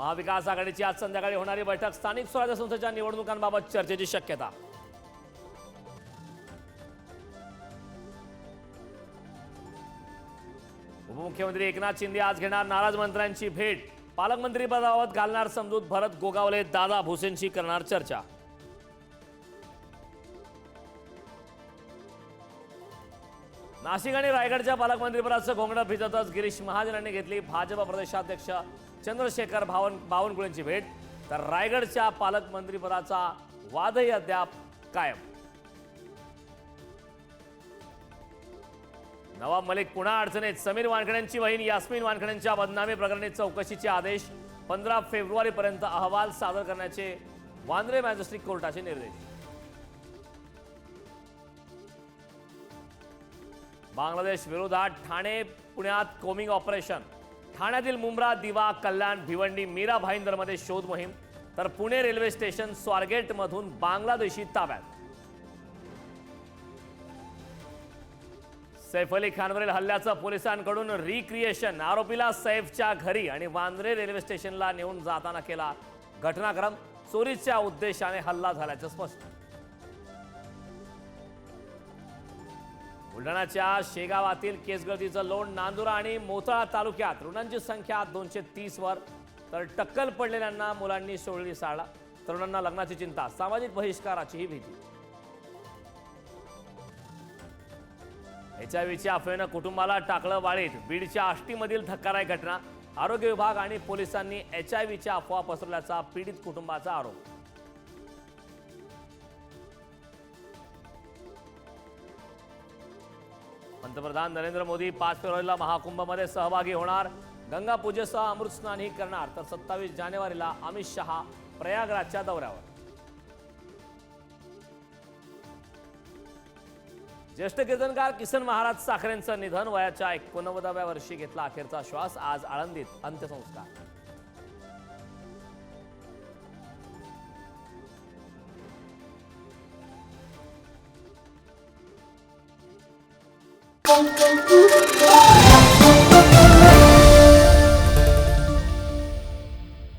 महाविकास आघाडीची आज संध्याकाळी होणारी बैठक स्थानिक स्वराज्य संस्थेच्या निवडणुकांबाबत चर्चेची शक्यता. उपमुख्यमंत्री एकनाथ शिंदे आज घेणार नाराज मंत्र्यांची भेट. पालकमंत्री पदाबाबत घालणार समजूत भरत गोगावले दादा भुसेंशी करणार चर्चा. नाशिक आणि रायगडच्या पालकमंत्रीपदाचं घोंगडा भिजवताच गिरीश महाजनांनी घेतली भाजप प्रदेशाध्यक्ष चंद्रशेखर भावन बावनकुळेंची भेट. तर रायगडच्या पालकमंत्रीपदाचा वादही अद्याप कायम. नवाब मलिक पुन्हा अडचणीत. समीर वानखड्यांची बहीण यास्मिन वानखड्यांच्या बदनामी प्रकरणी चौकशीचे आदेश. पंधरा फेब्रुवारीपर्यंत अहवाल सादर करण्याचे वांद्रे मॅजिस्ट्रेट कोर्टाचे निर्देश. बांगलादेश विरोधात ठाणे पुण्यात कोमिंग ऑपरेशन. ठाण्यातील मुंब्रा दिवा कल्याण भिवंडी मीरा भाईंदरमध्ये शोध मोहीम. तर पुणे रेल्वे स्टेशन स्वारगेटमधून बांगलादेशी ताब्यात. सैफ अली खानवरील हल्ल्याचं पोलिसांकडून रिक्रिएशन आरोपीला सैफच्या घरी आणि वांद्रे रेल्वे स्टेशनला नेऊन जाताना केला घटनाक्रम. चोरीच्या उद्देशाने हल्ला झाल्याचं स्पष्ट. बुलढाण्याच्या शेगावातील केसगळतीचं लोण नांदुरा आणि मोताळा तालुक्यात रुग्णांची संख्या दोनशे तीसवर तर टक्कल पडलेल्यांना मुलांनी सोडली साळा तरुणांना लग्नाची चिंता सामाजिक बहिष्काराचीही भीती. एच आय व्हीच्या अफवेनं कुटुंबाला टाकलं वाळीत. बीडच्या आष्टीमधील धक्कादायक घटना. आरोग्य विभाग आणि पोलिसांनी एच आय व्हीच्या अफवा पसरल्याचा पीडित कुटुंबाचा आरोप. पंतप्रधान नरेंद्र मोदी पाच फेब्रुवारीला महाकुंभमध्ये सहभागी होणार. गंगा पूजेसह अमृत स्नानही करणार. तर सत्तावीस जानेवारीला अमित शहा प्रयागराजच्या दौऱ्यावर. ज्येष्ठ कीर्तनकार किसन महाराज साखरेंचं निधन वयाच्या एकोणनव्वदाव्या वर्षी घेतला अखेरचा श्वास. आज आळंदीत अंत्यसंस्कार.